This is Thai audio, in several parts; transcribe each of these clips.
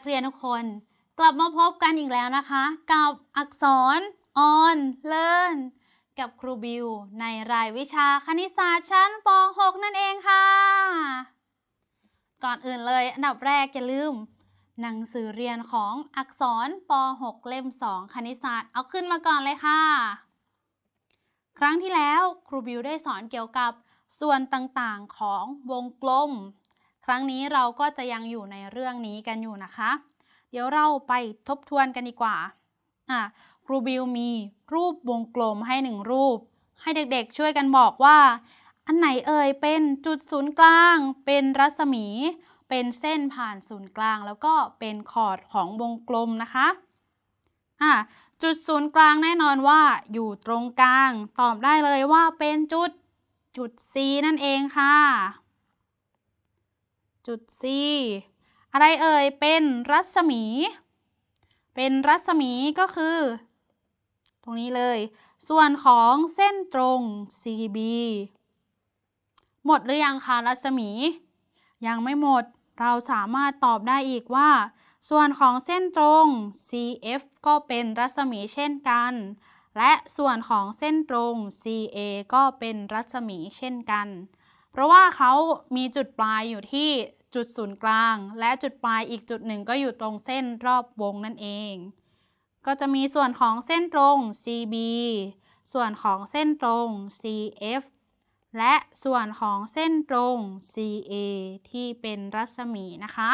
วัสดีค่ะนักเรียนทุกคน กลับมาพบกันอีกแล้วนะคะ กับอักษร on learn กับครูบิว ในรายวิชาคณิตศาสตร์ชั้นป .6 นั่นเองค่ะ ก่อนอื่นเลย อันดับแรกอย่าลืม หนังสือเรียนของอักษรป .6 เล่ม 2 คณิตศาสตร์เอาขึ้นมาก่อนเลยค่ะ ครั้งที่แล้วครูบิวได้สอนเกี่ยวกับส่วนต่างๆของวงกลม รั้งนี้เราก็จะยังอยู่ในเรื่องนี้กันอยู่นะคะ เดี๋ยวเราไปทบทวนกันดีกว่าอะครูบิวมีรูปวงกลมให้หนึ่งรูป ให้เด็กๆช่วยกันบอกว่า อันไหนเอ่ยเป็นจุดศูนย์กลาง เป็นรัศมี เป็นเส้นผ่านศูนย์กลาง แล้วก็เป็นขอดของวงกลมนะคะอะจุดศูนย์กลางแน่นอนว่าอยู่ตรงกลาง ตอบได้เลยว่าเป็นจุดจุด C นั่นเองค่ะ จุด C อะไรเอ่ย เป็นรัศมี เป็นรัศมีก็คือ ตรงนี้เลย ส่วนของเส้นตรง CB หมดหรือยังคะรัศมี ยังไม่หมด เราสามารถตอบได้อีกว่า ส่วนของเส้นตรง CF ก็เป็นรัศมีเช่นกัน และส่วนของเส้นตรง CA ก็เป็นรัศมีเช่นกัน เพราะว่าเขามีจุดปลายอยู่ที่จุดศูนย์กลาง และจุดปลายอีกจุดหนึ่งก็อยู่ตรงเส้นรอบวงนั่นเอง ก็จะมีส่วนของเส้นตรง CB ส่วนของเส้นตรง CF และส่วนของเส้นตรง CA ที่เป็นรัศมีนะคะ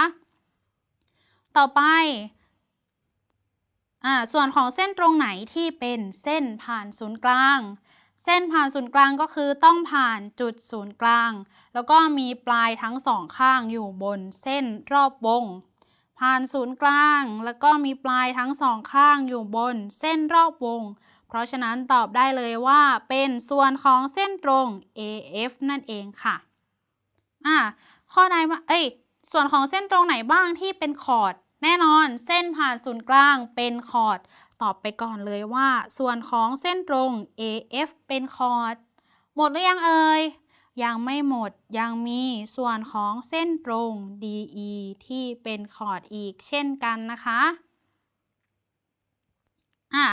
ต่อไปอ่าส่วนของเส้นตรงไหนที่เป็นเส้นผ่านศูนย์กลาง เส้นผ่านศูนย์กลางก็คือต้องผ่านจุดศูนย์กลาง แล้วก็มีปลายทั้งสองข้างอยู่บนเส้นรอบวง ผ่านศูนย์กลาง แล้วก็มีปลายทั้งสองข้างอยู่บนเส้นรอบวง เพราะฉะนั้นตอบได้เลยว่าเป็นส่วนของเส้นตรง AF นั่นเองค่ะ อ่า ข้อใดมาเอ้ย ส่วนของเส้นตรงไหนบ้างที่เป็นคอร์ดแน่นอนเส้นผ่านศูนย์กลางเป็นคอร์ด ตอบไปก่อนเลยว่า ส่วนของเส้นตรง AF เป็นคอร์ด หมดหรือยังเอ่ย ยังไม่หมด ยังมีส่วนของเส้นตรง DE ที่เป็นคอร์ดอีกเช่นกันนะคะอะ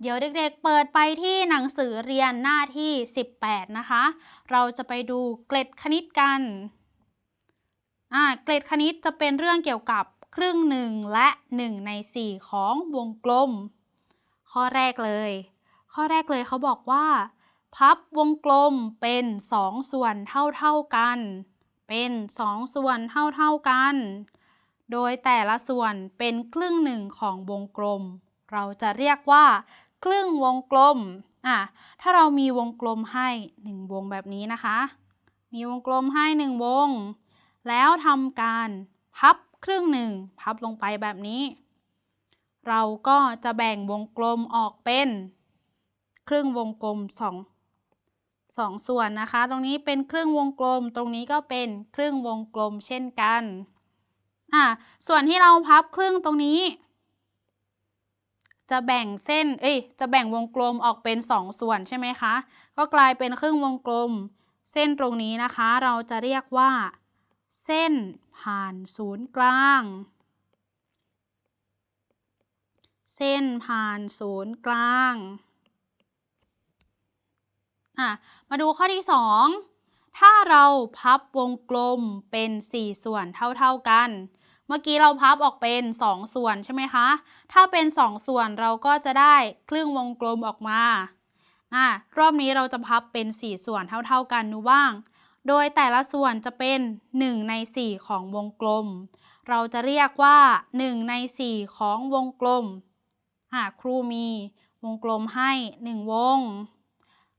เดี๋ยวเด็กๆ เปิดไปที่หนังสือเรียนหน้าที่ 18 นะคะ เราจะไปดูเกล็ดคณิตกันอ่าเกล็ดคณิตจะเป็นเรื่องเกี่ยวกับครึ่งหนึ่งและ 1 ใน 4 ของวงกลม ข้อแรกเลย ข้อแรกเลยเขาบอกว่า พับวงกลมเป็น2ส่วนเท่าๆกัน เป็น2ส่วนเท่าๆกัน โดยแต่ละส่วนเป็นครึ่งหนึ่งของวงกลม เราจะเรียกว่า ครึ่งวงกลมอะถ้าเรามีวงกลมให้1วงแบบนี้นะคะ มีวงกลมให้1วง แล้วทำการพับครึ่งหนึ่ง พับลงไปแบบนี้ เราก็จะแบ่งวงกลมออกเป็น ครึ่งวงกลมสองสองส่วนนะคะ ตรงนี้เป็นครึ่งวงกลม ตรงนี้ก็เป็นครึ่งวงกลมเช่นกันอะส่วนที่เราพับครึ่งตรงนี้ จะแบ่งเส้น เอ้ย จะแบ่งวงกลมออกเป็นสองส่วนใช่ไหมคะ ก็กลายเป็นครึ่งวงกลม เส้นตรงนี้นะคะ เราจะเรียกว่า เส้นผ่านศูนย์กลาง เส้นผ่านศูนย์กลางอะมาดูข้อที่ 2 ถ้าเราพับวงกลมเป็น 4 ส่วนเท่าๆกัน เมื่อกี้เราพับออกเป็น 2 ส่วนใช่ไหมคะ ถ้าเป็น 2 ส่วนเราก็จะได้ครึ่งวงกลมออกมาอะรอบนี้เราจะพับเป็น 4 ส่วนเท่าๆกันดูบ้าง โดยแต่ละส่วนจะเป็น 1 ใน 4 ของวงกลม เราจะเรียกว่า 1 ใน 4 ของวงกลม อะครูมีวงกลมให้ 1 วง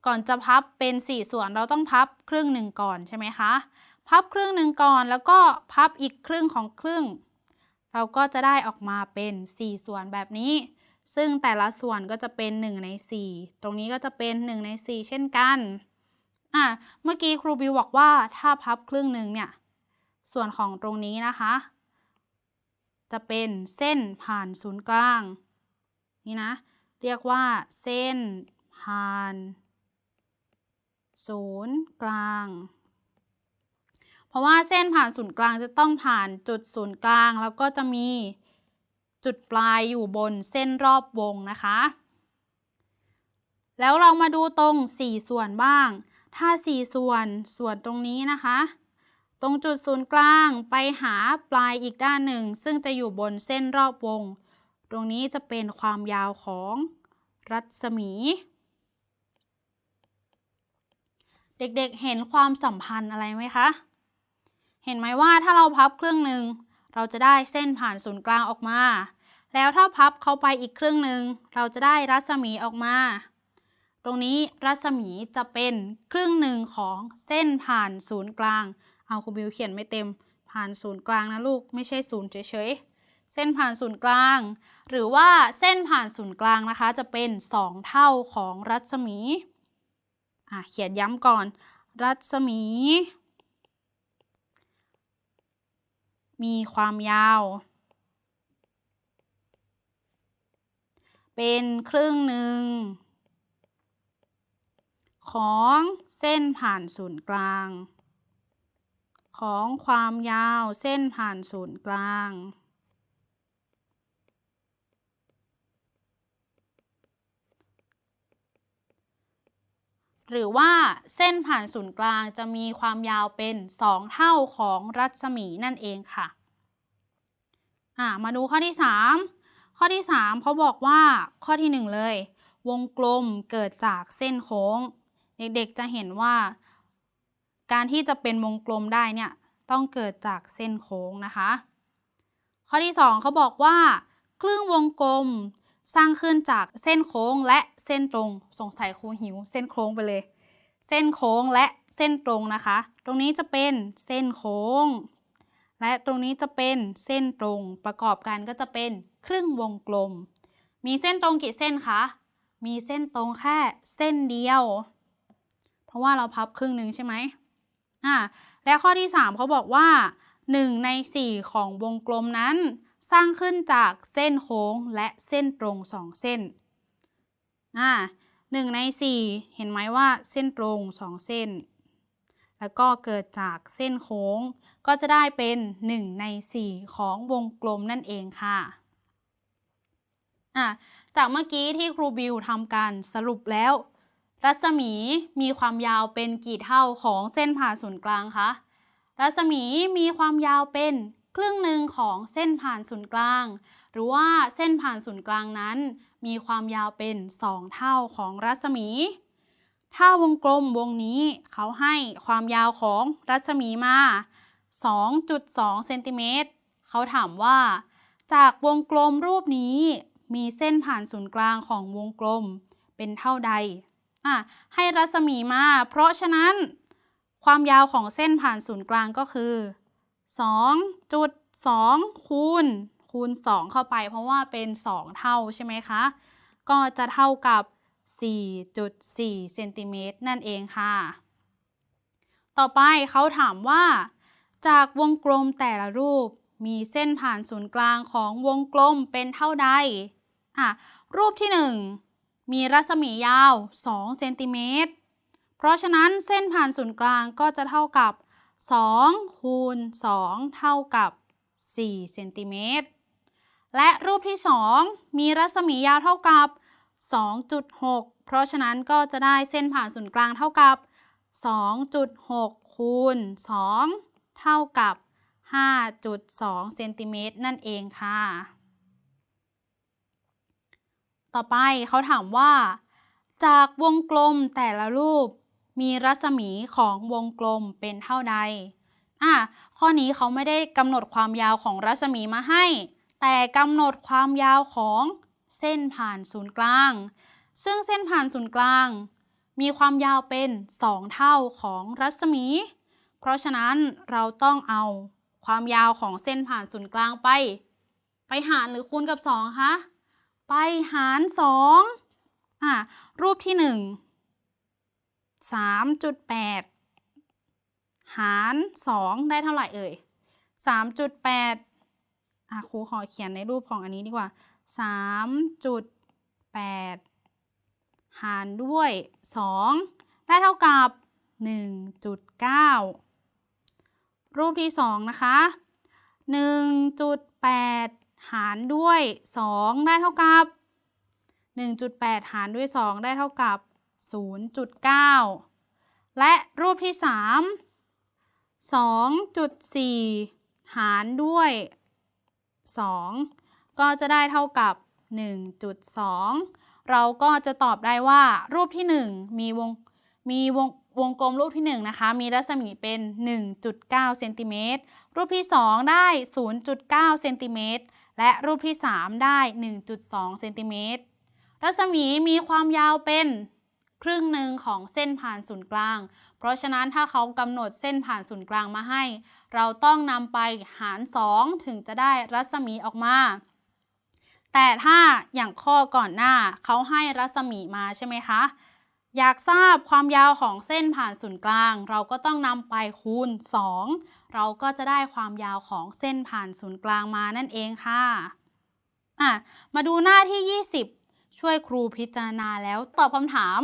ก่อนจะพับเป็น 4 ส่วนเราต้องพับครึ่งหนึ่งก่อนใช่ไหมคะ พับครึ่งหนึ่งก่อนแล้วก็พับอีกครึ่งของครึ่ง เราก็จะได้ออกมาเป็น 4 ส่วนแบบนี้ ซึ่งแต่ละส่วนก็จะเป็น 1 ใน 4 ตรงนี้ก็จะเป็น 1 ใน 4 เช่นกันอะเมื่อกี้ครูบิวบอกว่าถ้าพับครึ่งหนึ่งเนี่ย ส่วนของตรงนี้นะคะ จะเป็นเส้นผ่านศูนย์กลาง นี่นะ เรียกว่าเส้นผ่านศูนย์กลาง เพราะว่าเส้นผ่านศูนย์กลางจะต้องผ่านจุดศูนย์กลาง แล้วก็จะมีจุดปลายอยู่บนเส้นรอบวงนะคะ แล้วเรามาดูตรง 4 ส่วนบ้าง ถ้า 4 ส่วนส่วนตรงนี้นะคะ ตรงจุดศูนย์กลางไปหาปลายอีกด้านหนึ่ง ซึ่งจะอยู่บนเส้นรอบวง ตรงนี้จะเป็นความยาวของรัศมี เด็กๆเห็นความสัมพันธ์อะไรไหมคะ เห็นไหมว่าถ้าเราพับครึ่งหนึ่งเราจะได้เส้นผ่านศูนย์กลางออกมา แล้วถ้าพับเข้าไปอีกครึ่งหนึ่งเราจะได้รัศมีออกมา ตรงนี้รัศมีจะเป็นครึ่งหนึ่งของเส้นผ่านศูนย์กลาง เอาครูบิวเขียนไม่เต็มผ่านศูนย์กลางนะลูกไม่ใช่ศูนย์เฉยๆ เส้นผ่านศูนย์กลาง หรือว่าเส้นผ่านศูนย์กลางนะคะ จะเป็น 2 เท่าของรัศมีอะเขียนย้ำก่อน รัศมี มีความยาว เป็นครึ่งหนึ่งของเส้นผ่านศูนย์กลาง ของความยาวเส้นผ่านศูนย์กลาง หรือว่าเส้นผ่านศูนย์กลางจะมีความยาวเป็น 2 เท่าของรัศมีนั่นเองค่ะมาดูข้อที่ 3 ข้อที่ 3เขาบอกว่าข้อที่ 1 เลย วงกลมเกิดจากเส้นโค้ง เด็กๆจะเห็นว่า การที่จะเป็นวงกลมได้เนี่ยต้องเกิดจากเส้นโค้งนะคะ ข้อที่ 2เขาบอกว่า ครึ่งวงกลม สร้างขึ้นจากเส้นโค้งและเส้นตรง สงสัยครูหิว เส้นโค้งไปเลย เส้นโค้งและเส้นตรงนะคะ ตรงนี้จะเป็นเส้นโค้ง และตรงนี้จะเป็นเส้นตรง ประกอบกันก็จะเป็นครึ่งวงกลม มีเส้นตรงกี่เส้นคะ มีเส้นตรงแค่เส้นเดียว เพราะว่าเราพับครึ่งหนึ่งใช่ไหมอ่าและข้อที่ 3เขาบอกว่า 1 ใน 4 ของวงกลมนั้น สร้างขึ้นจากเส้นโค้งและเส้นตรง2เส้นอ่าหนึ่งใน4เห็นไหมว่าเส้นตรง2เส้น แล้วก็เกิดจากเส้นโค้ง ก็จะได้เป็น 1 ใน 4 ของวงกลมนั่นเองค่ะจากเมื่อกี้ที่ครูบิวทำการสรุปแล้ว รัศมีมีความยาวเป็นกี่เท่าของเส้นผ่าศูนย์กลางคะรัศมีมีความยาวเป็น ครึ่งหนึ่งของเส้นผ่านศูนย์กลาง หรือว่าเส้นผ่านศูนย์กลางนั้น มีความยาวเป็น 2 เท่าของรัศมี ถ้าวงกลมวงนี้เขาให้ความยาวของรัศมีมา 2.2เซนติเมตรเขาถามว่า จากวงกลมรูปนี้มีเส้นผ่านศูนย์กลางของวงกลมเป็นเท่าใดอะให้รัศมีมา เพราะฉะนั้น ความยาวของเส้นผ่านศูนย์กลางก็คือ 2.2คูณคูณ 2 เข้าไป เพราะว่าเป็น 2 เท่าใช่ไหมคะ ก็จะเท่ากับ 4.4เซนติเมตรนั่นเองค่ะ ต่อไปเขาถามว่า จากวงกลมแต่ละรูปมีเส้นผ่านศูนย์กลางของวงกลมเป็นเท่าใดอะรูปที่ 1 มีรัศมียาว2เซนติเมตรเพราะฉะนั้นเส้นผ่านศูนย์กลางก็จะเท่ากับ 2คูณ2เท่ากับ4เซนติเมตร และรูปที่ 2 มีรัศมียาวเท่ากับ 2.6 เพราะฉะนั้นก็จะได้เส้นผ่านศูนย์กลางเท่ากับ 2.6 คูณ 2 เท่ากับ 5.2 เซนติเมตรนั่นเองค่ะ ต่อไปเขาถามว่า จากวงกลมแต่ละรูป มีรัศมีของวงกลมเป็นเท่าใดอะข้อนี้เขาไม่ได้กำหนดความยาวของรัศมีมาให้ แต่กำหนดความยาวของเส้นผ่านศูนย์กลาง ซึ่งเส้นผ่านศูนย์กลาง มีความยาวเป็น 2 เท่าของรัศมี เพราะฉะนั้นเราต้องเอาความยาวของเส้นผ่านศูนย์กลางไป ไปหารหรือคูณกับ 2 คะ ไปหาร2อะรูปที่ 1 3.8 หาร 2 ได้เท่าไหร่เอ่ย 3.8อะครูขอเขียนในรูปของอันนี้ดีกว่า 3.8 หารด้วย 2 ได้เท่ากับ 1.9 รูปที่สองนะคะ 1.8 หารด้วย 2 ได้เท่ากับ1.8 หารด้วย 2 ได้เท่ากับ 0.9 และรูปที่ 3 2.4 หารด้วย 2 ก็จะได้เท่ากับ 1.2 เราก็จะตอบได้ว่ารูปที่ 1 มีวงมีวงวงกลมรูปที่ 1 นะคะ มีรัศมีเป็น 1.9 เซนติเมตร รูปที่ 2 ได้ 0.9 เซนติเมตร และรูปที่ 3 ได้ 1.2 เซนติเมตร รัศมีมีความยาวเป็น ครึ่งหนึ่งของเส้นผ่านศูนย์กลาง เพราะฉะนั้นถ้าเขากำหนดเส้นผ่านศูนย์กลางมาให้ เราต้องนำไปหาร 2 ถึงจะได้รัศมีออกมา แต่ถ้าอย่างข้อก่อนหน้าเขาให้รัศมีมาใช่ไหมคะ อยากทราบความยาวของเส้นผ่านศูนย์กลาง เราก็ต้องนำไปคูณ 2 เราก็จะได้ความยาวของเส้นผ่านศูนย์กลางมานั่นเองค่ะอะ มาดูหน้าที่ 20 ช่วยครูพิจารณาแล้วตอบคำถาม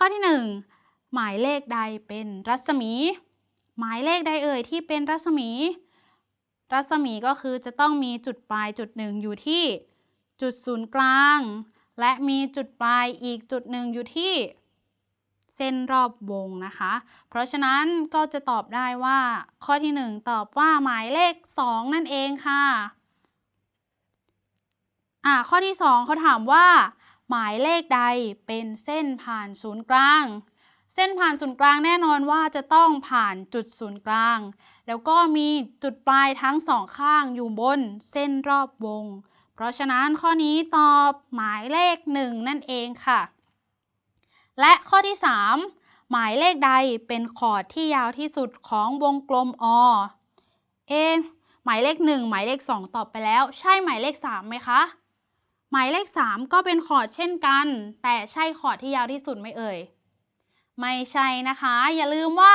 ข้อที่ 1 หมายเลขใดเป็นรัศมี หมายเลขใดเอ่ยที่เป็นรัศมี รัศมีก็คือจะต้องมีจุดปลายจุดหนึ่งอยู่ที่จุดศูนย์กลาง และมีจุดปลายอีกจุดหนึ่งอยู่ที่ เส้นรอบวงนะคะ เพราะฉะนั้นก็จะตอบได้ว่าข้อที่ 1 ตอบว่าหมายเลข 2 นั่นเองค่ะอ่าข้อที่ 2เขาถามว่า หมายเลขใดเป็นเส้นผ่านศูนย์กลาง เส้นผ่านศูนย์กลางแน่นอนว่าจะต้องผ่านจุดศูนย์กลาง แล้วก็มีจุดปลายทั้งสองข้างอยู่บนเส้นรอบวง เพราะฉะนั้นข้อนี้ตอบหมายเลข 1 นั่นเองค่ะ และข้อที่ 3 หมายเลขใดเป็นขอดที่ยาวที่สุดของวงกลมอเอหมายเลข 1 หมายเลข 2 ตอบไปแล้ว ใช่หมายเลข 3 ไหมคะ หมายเลข 3 ก็เป็นขอร์ดเช่นกัน แต่ใช่ขอร์ดที่ยาวที่สุดไหมเอ่ย ไม่ใช่นะคะ อย่าลืมว่า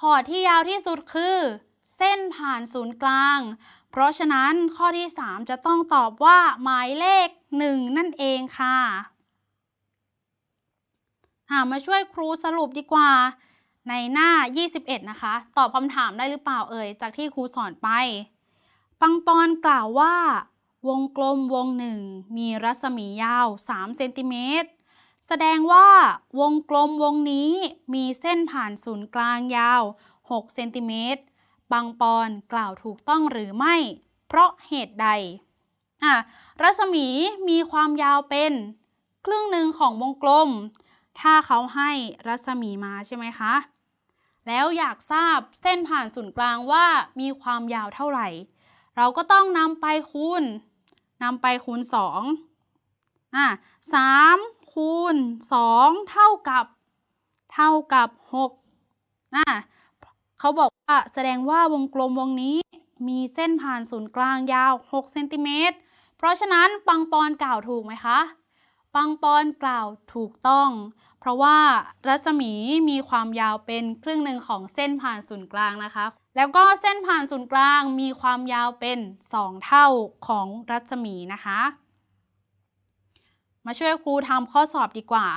ขอร์ดที่ยาวที่สุดคือ เส้นผ่านศูนย์กลาง เพราะฉะนั้นข้อที่ 3 จะต้องตอบว่าหมายเลข 1 นั่นเองค่ะมาช่วยครูสรุปดีกว่า ในหน้า 21 นะคะ ตอบคำถามได้หรือเปล่าเอ่ย จากที่ครูสอนไป ปังปอนกล่าวว่า วงกลมวงหนึ่งมีรัศมียาว 3 เซนติเมตร แสดงว่าวงกลมวงนี้มีเส้นผ่านศูนย์กลางยาว 6 เซนติเมตรปังปอนกล่าวถูกต้องหรือไม่ เพราะเหตุใด อะ รัศมีมีความยาวเป็น ครึ่งหนึ่งของวงกลม ถ้าเขาให้รัศมีมาใช่ไหมคะ แล้วอยากทราบเส้นผ่านศูนย์กลางว่ามีความยาวเท่าไหร่ เราก็ต้องนำไปคูณ นำไปคูณ2อะ3คูณ2เท่ากับเท่ากับ6อะเขาบอกว่าแสดงว่าวงกลมวงนี้มีเส้นผ่านศูนย์กลางยาว6เซนติเมตร เพราะฉะนั้นปังปอนกล่าวถูกไหมคะ ปังปอนกล่าวถูกต้อง เพราะว่ารัศมีมีความยาวเป็นครึ่งหนึ่งของเส้นผ่านศูนย์กลางนะคะ แล้วก็เส้นผ่านศูนย์กลางมีความยาวเป็น 2 เท่าของรัศมีนะคะ มาช่วยครูทำข้อสอบดีกว่า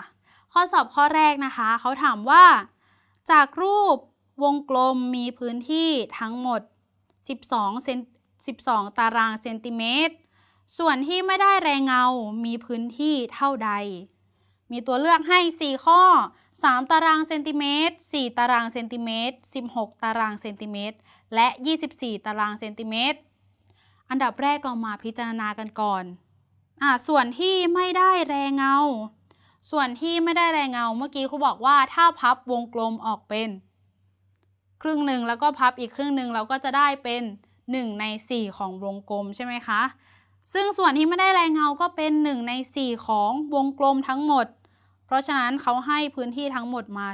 ข้อสอบข้อแรกนะคะ เขาถามว่า จากรูปวงกลมมีพื้นที่ทั้งหมด 12เซน12 ตารางเซนติเมตร ส่วนที่ไม่ได้แรงเงา มีพื้นที่เท่าใด มีตัวเลือกให้ 4 ข้อ 3 ตารางเซนติเมตร 4 ตารางเซนติเมตร 16 ตารางเซนติเมตร และ 24 ตารางเซนติเมตร อันดับแรกเรามาพิจารณากันก่อนอ่าส่วนที่ไม่ได้แรงเงา ส่วนที่ไม่ได้แรงเงา เมื่อกี้ครูบอกว่าถ้าพับวงกลมออกเป็น ครึ่งหนึ่งแล้วก็พับอีกครึ่งหนึ่งเราก็จะได้เป็น 1 ใน 4 ของวงกลมใช่ไหมคะ ซึ่งส่วนที่ไม่ได้แรงเงาก็เป็น 1 ใน 4 ของวงกลมทั้งหมด เพราะฉะนั้นเขาให้พื้นที่ทั้งหมดมา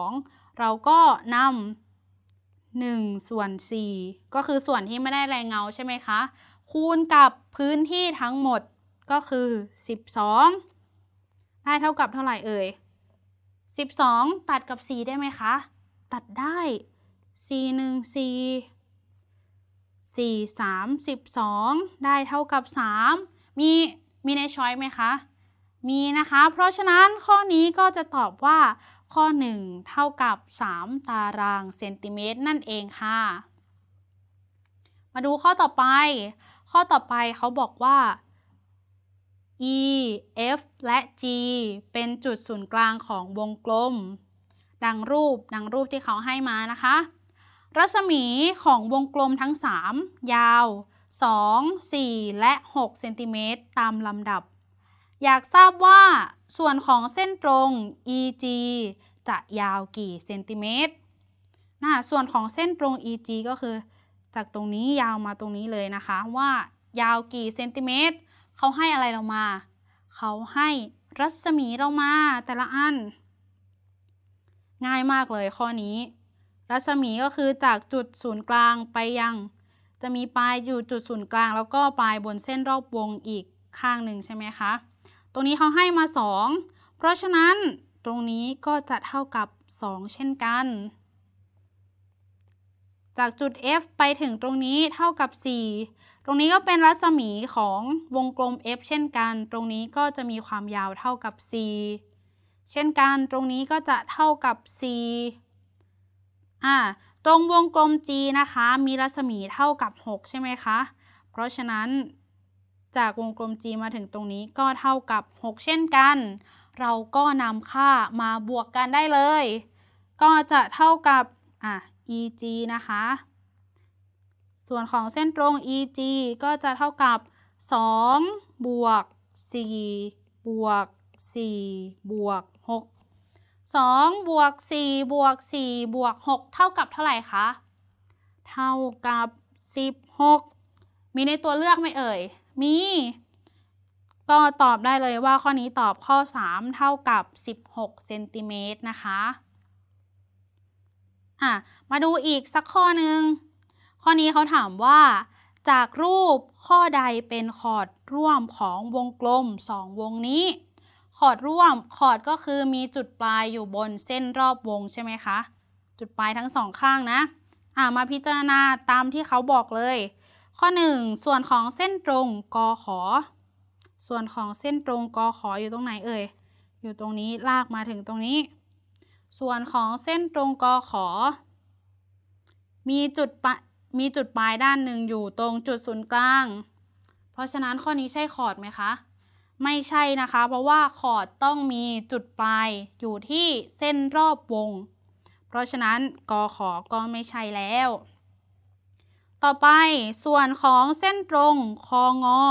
12 เราก็นำ1ส่วน4ก็คือส่วนที่ไม่ได้แรงเงาใช่ไหมคะ คูณกับพื้นที่ทั้งหมดก็คือ 12 ได้เท่ากับเท่าไหร่เอ่ย 12 ตัดกับ 4 ได้ไหมคะ ตัดได้ 4 1 4 4 3 12 ได้เท่ากับ 3 มีมีในช้อยไหมคะ มีนะคะ เพราะฉะนั้นข้อนี้ก็จะตอบว่า ข้อ 1 เท่ากับ 3 ตารางเซนติเมตรนั่นเองค่ะ มาดูข้อต่อไป ข้อต่อไปเขาบอกว่า E F และ G เป็นจุดศูนย์กลางของวงกลม ดังรูปดังรูปที่เขาให้มานะคะ รัศมีของวงกลมทั้ง 3 ยาว 2 4 และ 6 เซนติเมตรตามลำดับ อยากทราบว่าส่วนของเส้นตรง EG จะยาวกี่เซนติเมตรนะส่วนของเส้นตรง EG ก็คือ จากตรงนี้ยาวมาตรงนี้เลยนะคะว่ายาวกี่เซนติเมตรเขาให้อะไรเรามา เขาให้รัศมีเรามาแต่ละอัน ง่ายมากเลยข้อนี้ รัศมีก็คือจากจุดศูนย์กลางไปยัง จะมีปลายอยู่จุดศูนย์กลาง แล้วก็ปลายบนเส้นรอบวงอีกข้างหนึ่งใช่ไหมคะ ตรงนี้เขาให้มา 2 เพราะฉะนั้นตรงนี้ก็จะเท่ากับ 2 เช่นกัน จากจุด F ไปถึงตรงนี้เท่ากับ 4 ตรงนี้ก็เป็นรัศมีของวงกลม F เช่นกัน ตรงนี้ก็จะมีความยาวเท่ากับ 4 เช่นกัน ตรงนี้ก็จะเท่ากับ 4 อ่า ตรงวงกลม G นะคะ มีรัศมีเท่ากับ 6 ใช่ไหมคะ เพราะฉะนั้น จากวงกลม G มาถึงตรงนี้ก็เท่ากับ 6 เช่นกัน เราก็นำค่ามาบวกกันได้เลย ก็จะเท่ากับอะ EG นะคะ ส่วนของเส้นตรง EG ก็จะเท่ากับ 2 บวก 4 บวก 4 บวก 6 2 บวก 4 บวก 4 บวก 6 เท่ากับเท่าไหร่คะ เท่ากับ 16 มีในตัวเลือกไหมเอ่ย มี ก็ตอบได้เลยว่าข้อนี้ตอบข้อ 3 เท่ากับ 16เซนติเมตรนะคะอะมาดูอีกสักข้อหนึ่งข้อนี้เขาถามว่า จากรูปข้อใดเป็นคอร์ดร่วมของวงกลม 2 วงนี้คอร์ดร่วมคอร์ดก็คือมีจุดปลายอยู่บนเส้นรอบวงใช่ไหมคะ จุดปลายทั้งสองข้างนะ อะมาพิจารณาตามที่เขาบอกเลย ข้อ 1 ส่วนของเส้นตรงกอขอ ส่วนของเส้นตรงกอขออยู่ตรงไหนเอ่ย อยู่ตรงนี้ลากมาถึงตรงนี้ ส่วนของเส้นตรงกอขอ มีจุดปะมีจุดปลายด้านหนึ่งอยู่ตรงจุดศูนย์กลาง เพราะฉะนั้นข้อนี้ใช่คอร์ดไหมคะ ไม่ใช่นะคะ เพราะว่าคอร์ดต้องมีจุดปลายอยู่ที่เส้นรอบวง เพราะฉะนั้นกอขอก็ไม่ใช่แล้ว ต่อไปส่วนของเส้นตรงคองอ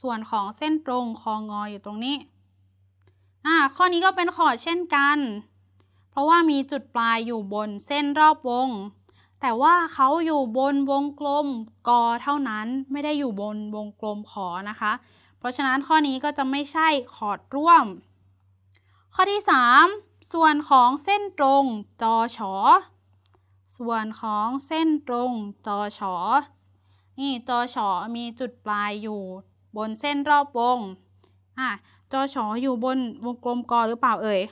ส่วนของเส้นตรงคองออยู่ตรงนี้อ่าข้อนี้ก็เป็นคอดเช่นกัน เพราะว่ามีจุดปลายอยู่บนเส้นรอบวง แต่ว่าเขาอยู่บนวงกลมกอเท่านั้นไม่ได้อยู่บนวงกลมขอนะคะ เพราะฉะนั้นข้อนี้ก็จะไม่ใช่คอดร่วม ข้อที่ 3 ส่วนของเส้นตรงจอฉอ ส่วนของเส้นตรงจอฉอนี่จอฉอมีจุดปลายอยู่บนเส้นรอบวงอะจอฉออยู่บนวงกลมกอหรือเปล่าเอ่ย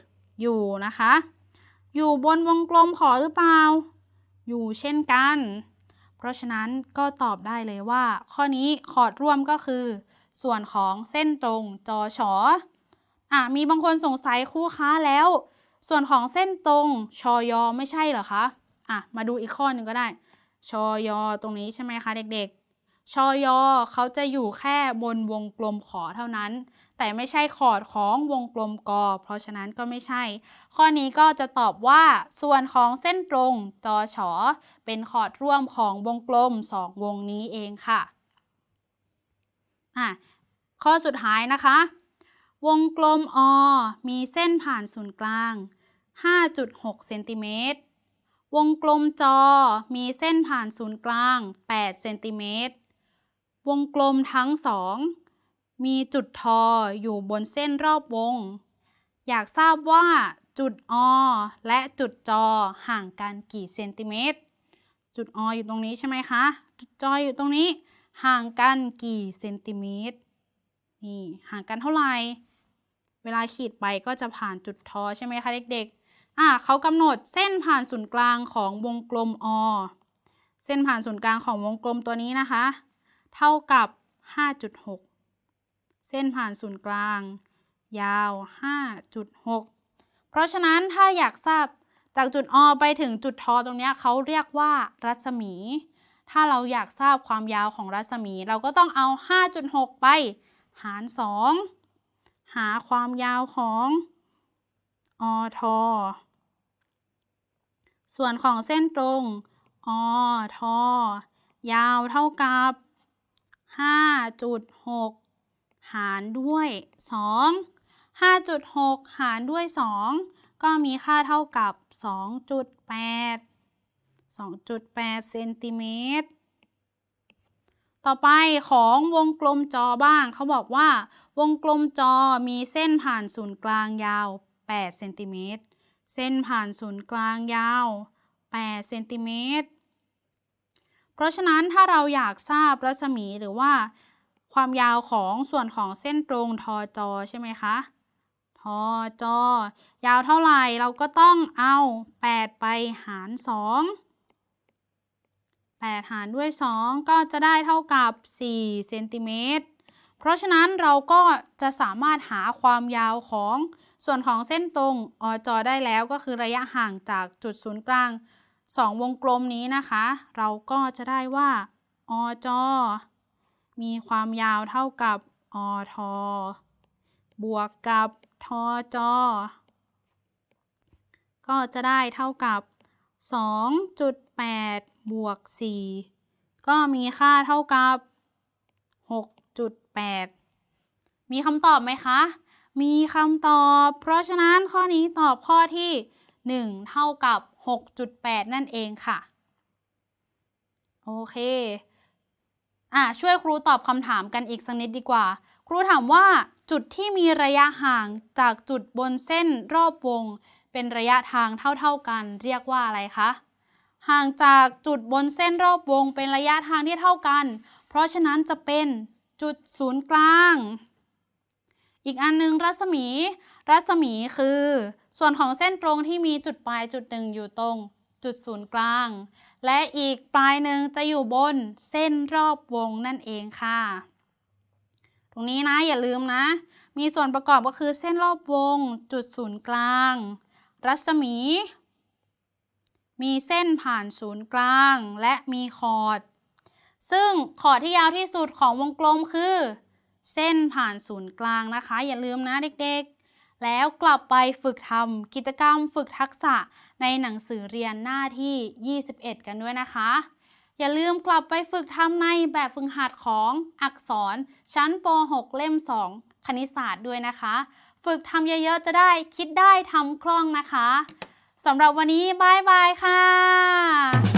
อยู่นะคะ อยู่บนวงกลมขอหรือเปล่า อยู่เช่นกัน เพราะฉะนั้นก็ตอบได้เลยว่า ข้อนี้คอดร่วมก็คือ ส่วนของเส้นตรงจอฉออะมีบางคนสงสัยคู่ค้าแล้ว ส่วนของเส้นตรงชอยอไม่ใช่เหรอคะ อะมาดูอีกข้อหนึ่งก็ได้ ชอยอตรงนี้ใช่ไหมคะเด็กๆ ชอยอเขาจะอยู่แค่บนวงกลมขอเท่านั้น แต่ไม่ใช่คอดของวงกลมกอ เพราะฉะนั้นก็ไม่ใช่ ข้อนี้ก็จะตอบว่าส่วนของเส้นตรงจอฉอเป็นคอดร่วมของวงกลม2วงนี้เองค่ะอะข้อสุดท้ายนะคะ วงกลมอมีเส้นผ่านศูนย์กลาง 5.6 เซนติเมตร วงกลมจอมีเส้นผ่านศูนย์กลาง 8 เซนติเมตร วงกลมทั้งสอง มีจุดทออยู่บนเส้นรอบวง อยากทราบว่าจุดอและจุดจอห่างกันกี่เซนติเมตร จุดออยู่ตรงนี้ใช่ไหมคะ จุดจออยู่ตรงนี้ ห่างกันกี่เซนติเมตร นี่ห่างกันเท่าไหร่ เวลาขีดไปก็จะผ่านจุดทอใช่ไหมคะเด็กๆ อะเขากำหนดเส้นผ่านศูนย์กลางของวงกลมอเส้นผ่านศูนย์กลางของวงกลมตัวนี้นะคะ เท่ากับ 5.6 เส้นผ่านศูนย์กลาง ยาว 5.6 เพราะฉะนั้นถ้าอยากทราบจากจุดอไปถึงจุดทอตรงเนี้ยเขาเรียกว่ารัศมี ถ้าเราอยากทราบความยาวของรัศมี เราก็ต้องเอา 5.6 ไป หาร 2 หาความยาวของอทอ ส่วนของเส้นตรง อทอยาวเท่ากับ 5.6 หารด้วย 2 5.6 หารด้วย 2 ก็มีค่าเท่ากับ 2.8 2.8 เซนติเมตร ต่อไปของวงกลมจอบ้าง เขาบอกว่า วงกลมจอมีเส้นผ่านศูนย์กลางยาว 8 เซนติเมตร เส้นผ่านศูนย์กลางยาว 8 เซนติเมตร เพราะฉะนั้นถ้าเราอยากทราบรัศมีหรือว่า ความยาวของส่วนของเส้นตรงทอจอใช่ไหมคะทอจอยาวเท่าไหร่เราก็ต้องเอา 8 ไปหาร 2 8 หารด้วย 2 ก็จะได้เท่ากับ4เซนติเมตร เพราะฉะนั้นเราก็จะสามารถหาความยาวของ ส่วนของเส้นตรงอจอได้แล้วก็คือระยะห่างจากจุดศูนย์กลาง 2 วงกลมนี้นะคะ เราก็จะได้ว่าอจอมีความยาวเท่ากับอทบวกกับทจก็จะได้เท่ากับ 2.8 บวก 4 ก็มีค่าเท่ากับ 6.8 มีคำตอบไหมคะ มีคำตอบ เพราะฉะนั้นข้อนี้ตอบข้อที่ 1 เท่ากับ 6.8 นั่นเองค่ะ โอเค อะ ช่วยครูตอบคำถามกันอีกสักนิดดีกว่า ครูถามว่าจุดที่มีระยะห่างจากจุดบนเส้นรอบวง เป็นระยะทางเท่าๆกัน เรียกว่าอะไรคะ ห่างจากจุดบนเส้นรอบวง เป็นระยะทางที่เท่ากัน เพราะฉะนั้นจะเป็นจุดศูนย์กลาง อีกอันหนึงรัศมี รัศมีคือ ส่วนของเส้นตรงที่มีจุดปลายจุดหนึ่งอยู่ตรงจุดศูนย์กลาง และอีกปลายหนึ่งจะอยู่บนเส้นรอบวงนั่นเองค่ะ ตรงนี้นะอย่าลืมนะ มีส่วนประกอบก็คือเส้นรอบวง จุดศูนย์กลาง รัศมี มีเส้นผ่านศูนย์กลาง และมีคอร์ดซึ่งคอร์ดที่ยาวที่สุดของวงกลมคือ เส้นผ่านศูนย์กลางนะคะ อย่าลืมนะเด็กๆ แล้วกลับไปฝึกทำกิจกรรมฝึกทักษะในหนังสือเรียนหน้าที่ 21 กันด้วยนะคะ อย่าลืมกลับไปฝึกทำในแบบฝึกหัดของอักษร ชั้นป .6 เล่ม 2 คณิตศาสตร์ด้วยนะคะ ฝึกทำเยอะๆ จะได้คิดได้ทำคล่องนะคะสำหรับวันนี้บายบายค่ะ